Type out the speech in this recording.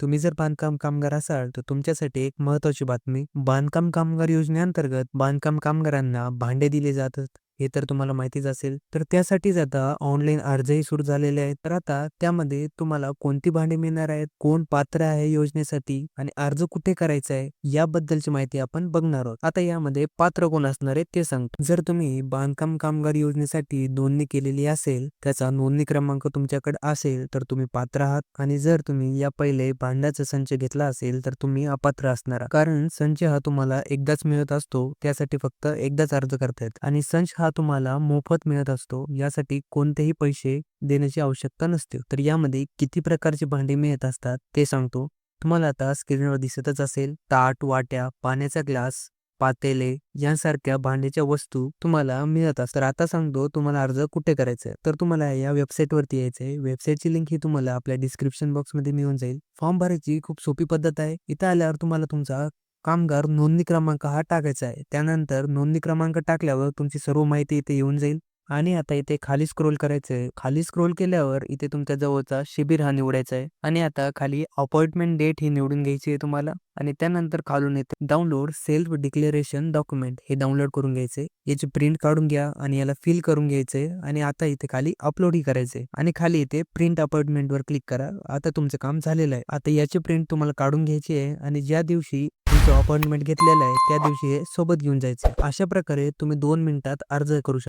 तुम्ही जर बांधकाम कामगार असाल तर तुमच्यासाठी एक महत्वाची बातमी बांधकाम कामगार योजनेअंतर्गत बांधकाम कामगारांना भांडे दिले जातात. हे तर तुम्हाला माहितीच असेल. तर त्यासाठीच आता ऑनलाईन अर्जही सुरू झालेले आहेत. तर आता त्यामध्ये तुम्हाला कोणती भांडी मिळणार आहेत? कोण पात्र आहे योजनेसाठी? आणि अर्ज कुठे करायचा आहे? याबद्दलची माहिती आपण बघणार आहोत. आता यामध्ये पात्र कोण असणार आहे ते सांगतो. जर तुम्ही बांधकाम कामगार योजनेसाठी नोंदणी केलेली असेल त्याचा नोंदणी क्रमांक तुमच्याकडे असेल तर तुम्ही पात्र आहात. आणि जर तुम्ही या पहिले भांड्याचा संच घेतला असेल तर तुम्ही अपात्र असणार कारण संच हा तुम्हाला एकदाच मिळत असतो. त्यासाठी फक्त एकदाच अर्ज करता येत. आणि संच हा हा तुम्हाला मोफत मिळत असतो. यासाठी कोणतेही पैसे देण्याची आवश्यकता नसते. तर यामध्ये किती प्रकारची भांडी मिळत असतात ते सांगतो. तुम्हाला आता स्क्रीनवर दिसतच असेल ताट वाट्या पाण्याचा ग्लास पातेले यांसारख्या भांड्याच्या वस्तू तुम्हाला मिळत असतात. तर आता सांगतो तुम्हाला अर्ज कुठे करायचा आहे तर तुम्हाला या वेबसाईट वरती यायचं आहे वेबसाईटची लिंक ही तुम्हाला आपल्या डिस्क्रिप्शन बॉक्समध्ये मिळून जाईल. फॉर्म भरायची खूप सोपी पद्धत आहे. इथं आल्यावर तुम्हाला तुमचा कामगार नोंदणी क्रमांक हा टाकायचा आहे. त्यानंतर नोंदणी क्रमांक टाकल्यावर तुमची सर्व माहिती इथे येऊन जाईल. आणि आता इथे खाली स्क्रोल करायचं आहे. खाली स्क्रोल केल्यावर इथे तुमच्या जवळचा शिबिर हा निवडायचा आहे. आणि आता खाली अपॉइंटमेंट डेट ही निवडून घ्यायची आहे तुम्हाला. आणि त्यानंतर खालून येते डाउनलोड सेल्फ डिक्लेरेशन डॉक्युमेंट. हे डाउनलोड करून घ्यायचे याची प्रिंट काढून घ्या आणि याला फिल करून घ्यायचे आणि आता इथे खाली अपलोड ही करायचे आणि खाली इथे प्रिंट अपॉइंटमेंट वर क्लिक करा. आता तुमचं काम झालेलं आहे. आता याची प्रिंट तुम्हाला काढून घ्यायची आहे. आणि ज्या दिवशी अपॉइंटमेंट घेतलेलं आहे त्या दिवशी हे सोबत घेऊन जायचं अशा प्रकारे तुम्ही दोन मिनिटात अर्ज करू शकता.